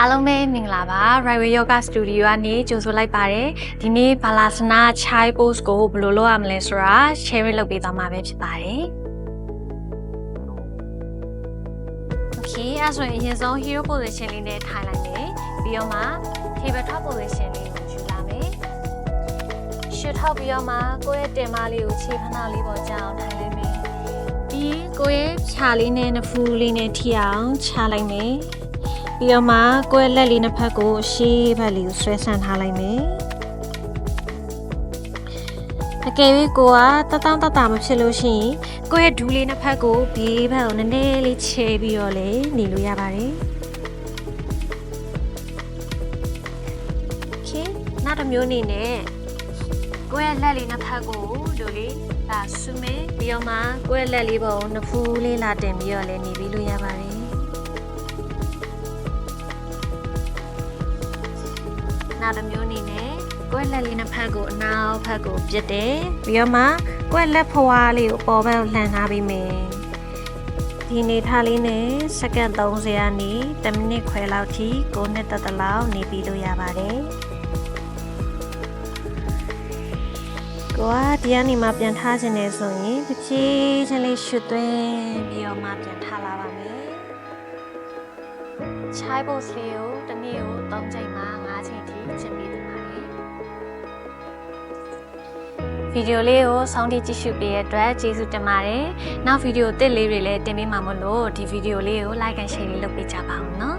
အားလုံးပဲမင်္ဂလာပါ Rival Yoga Studio ကနေကြိုဆိုလိုက်ပါတယ်ဒီနေ့ဘာလာစနာ Chai Pose ကိုဘယ်လိုလုပ်ရမလဲဆိုတာ share လုပ်ပေးသွားမှာပဲဖြစ်ပါတယ် Okay အဲ့ဆိုရင်အရင်ဆုံး hero position လေးနဲ့ထိုင်လိုက်မယ်ပြီးတော့မှ table top position လေးကိုယူလာမယ်ရှုထောက်ပြီးတော့မှကိုယ့်ရဲ့တင်မလေးကိုခြေဖနာလေးပေါ်ကျအောင်ထိုင်လိုက်မယ်ပြီးကိုယ့်ရဲ့ဖြာလေးနဲ့နဖူးလေးနဲ့ထိအောင်ချလိုက်မယ် ပြီးတော့မှကွဲလက်လေးနှစ်ဖက်ကိုရှေးဘက်လေးကိုဆွဲဆန့်ထားလိုက်မယ်အကယ်၍ကိုကတတောင်းတတာမဖြစ်လို့ရှိရင်ကိုယ့်ရဲ့ဒူးလေးနှစ်ဖက်ကိုဘေးဘက်ကိုနည်းနည်းလေးချဲပြီးတော့လည်းနေလို့ရပါတယ်။ Okay နောက်တစ်မျိုးအနေနဲ့ကိုယ့်ရဲ့လက်လေးနှစ်ဖက်ကိုလိုလေးလာဆူမဲပြီးတော့မှကိုယ့်ရဲ့လက်လေးပေါ်ကိုနှစ်ဖူးလေးလာတင်ပြီးတော့လည်းနေပြီးလို့ရပါတယ်။ နောက်တစ်မျိုးအနေနဲ့ကိုယ့်လက်လေးနှစ်ဖက်ကိုအနောက်ဖက်ကိုပြစ်တယ်ပြီးတော့မှကိုယ့်လက်ဖွားလေးကိုပေါ်ဘက်ကိုလှန်ထားပြီးမယ်ဒီနေထားလေးနဲ့စက္ကန့်30ကနေ10မိနစ်ခွဲလောက်ထိကိုယ်နဲ့တက်တလောက်နေပြီးလို့ရပါတယ်ကိုကဒီကနေမှပြန်ထားခြင်းနဲ့ဆိုရင်တစ်ဖြည်းချင်းလေးရှုသွင်းပြီးတော့မှပြန်ထားလာပါမယ်ချိုင်းဘုတ်လေးကိုတစ်နေ့ကို3ချိန်မှ 5ချိန်ထိချင်ပေးတင်ပါတယ်ဗီဒီယိုလေးကိုစောင့်ကြည့်ကြည့်ရှုပေးတဲ့အတွက်ကျေးဇူးတင်ပါတယ်နောက်ဗီဒီယိုတစ်လေးတွေလည်းတင်ပေးမှာမလို့ဒီဗီဒီယိုလေးကို like and share လေးလုပ်ပေးကြပါဦးနော်